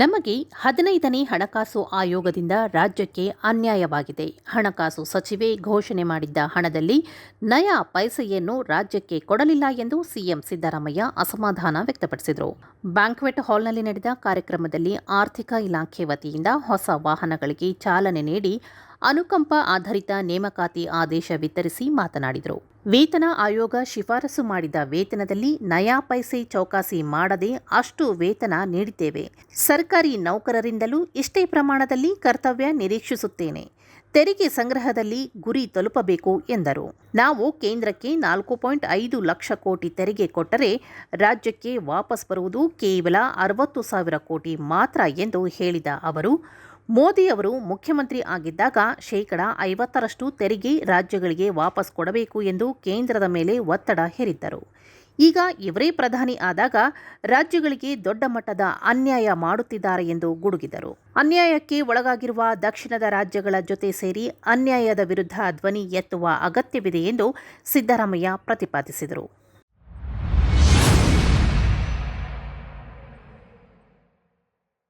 ನಮಗೆ ಹದಿನೈದನೇ ಹಣಕಾಸು ಆಯೋಗದಿಂದ ರಾಜ್ಯಕ್ಕೆ ಅನ್ಯಾಯವಾಗಿದೆ. ಹಣಕಾಸು ಸಚಿವೆ ಘೋಷಣೆ ಮಾಡಿದ್ದ ಹಣದಲ್ಲಿ ನಯಾ ಪೈಸೆಯನ್ನು ರಾಜ್ಯಕ್ಕೆ ಕೊಡಲಿಲ್ಲ ಎಂದು ಸಿಎಂ ಸಿದ್ದರಾಮಯ್ಯ ಅಸಮಾಧಾನ ವ್ಯಕ್ತಪಡಿಸಿದರು. ಬ್ಯಾಂಕ್ವೆಟ್ ಹಾಲ್ನಲ್ಲಿ ನಡೆದ ಕಾರ್ಯಕ್ರಮದಲ್ಲಿ ಆರ್ಥಿಕ ಇಲಾಖೆ ವತಿಯಿಂದ ಹೊಸ ವಾಹನಗಳಿಗೆ ಚಾಲನೆ ನೀಡಿ ಅನುಕಂಪ ಆಧಾರಿತ ನೇಮಕಾತಿ ಆದೇಶ ವಿತರಿಸಿ ಮಾತನಾಡಿದರು. ವೇತನ ಆಯೋಗ ಶಿಫಾರಸು ಮಾಡಿದ ವೇತನದಲ್ಲಿ ನಯಾ ಪೈಸೆ ಚೌಕಾಸಿ ಮಾಡದೆ ಅಷ್ಟು ವೇತನ ನೀಡಿದ್ದೇವೆ. ಸರ್ಕಾರಿ ನೌಕರರಿಂದಲೂ ಇಷ್ಟೇ ಪ್ರಮಾಣದಲ್ಲಿ ಕರ್ತವ್ಯ ನಿರೀಕ್ಷಿಸುತ್ತೇನೆ. ತೆರಿಗೆ ಸಂಗ್ರಹದಲ್ಲಿ ಗುರಿ ತಲುಪಬೇಕು ಎಂದರು. ನಾವು ಕೇಂದ್ರಕ್ಕೆ ನಾಲ್ಕು ಪಾಯಿಂಟ್ ಐದು ಲಕ್ಷ ಕೋಟಿ ತೆರಿಗೆ ಕೊಟ್ಟರೆ ರಾಜ್ಯಕ್ಕೆ ವಾಪಸ್ ಬರುವುದು ಕೇವಲ ಅರವತ್ತು ಸಾವಿರ ಕೋಟಿ ಮಾತ್ರ ಎಂದು ಹೇಳಿದ ಅವರು ಮೋದಿ ಅವರು ಮುಖ್ಯಮಂತ್ರಿ ಆಗಿದ್ದಾಗ ಶೇಕಡ ಐವತ್ತರಷ್ಟು ತೆರಿಗೆ ರಾಜ್ಯಗಳಿಗೆ ವಾಪಸ್ ಕೊಡಬೇಕು ಎಂದು ಕೇಂದ್ರದ ಮೇಲೆ ಒತ್ತಡ ಹೇರಿದ್ದರು. ಈಗ ಇವರೇ ಪ್ರಧಾನಿ ಆದಾಗ ರಾಜ್ಯಗಳಿಗೆ ದೊಡ್ಡ ಮಟ್ಟದ ಅನ್ಯಾಯ ಮಾಡುತ್ತಿದ್ದಾರೆ ಎಂದು ಗುಡುಗಿದರು. ಅನ್ಯಾಯಕ್ಕೆ ಒಳಗಾಗಿರುವ ದಕ್ಷಿಣದ ರಾಜ್ಯಗಳ ಜೊತೆ ಸೇರಿ ಅನ್ಯಾಯದ ವಿರುದ್ಧ ಧ್ವನಿ ಎತ್ತುವ ಅಗತ್ಯವಿದೆ ಎಂದು ಸಿದ್ದರಾಮಯ್ಯ ಪ್ರತಿಪಾದಿಸಿದರು.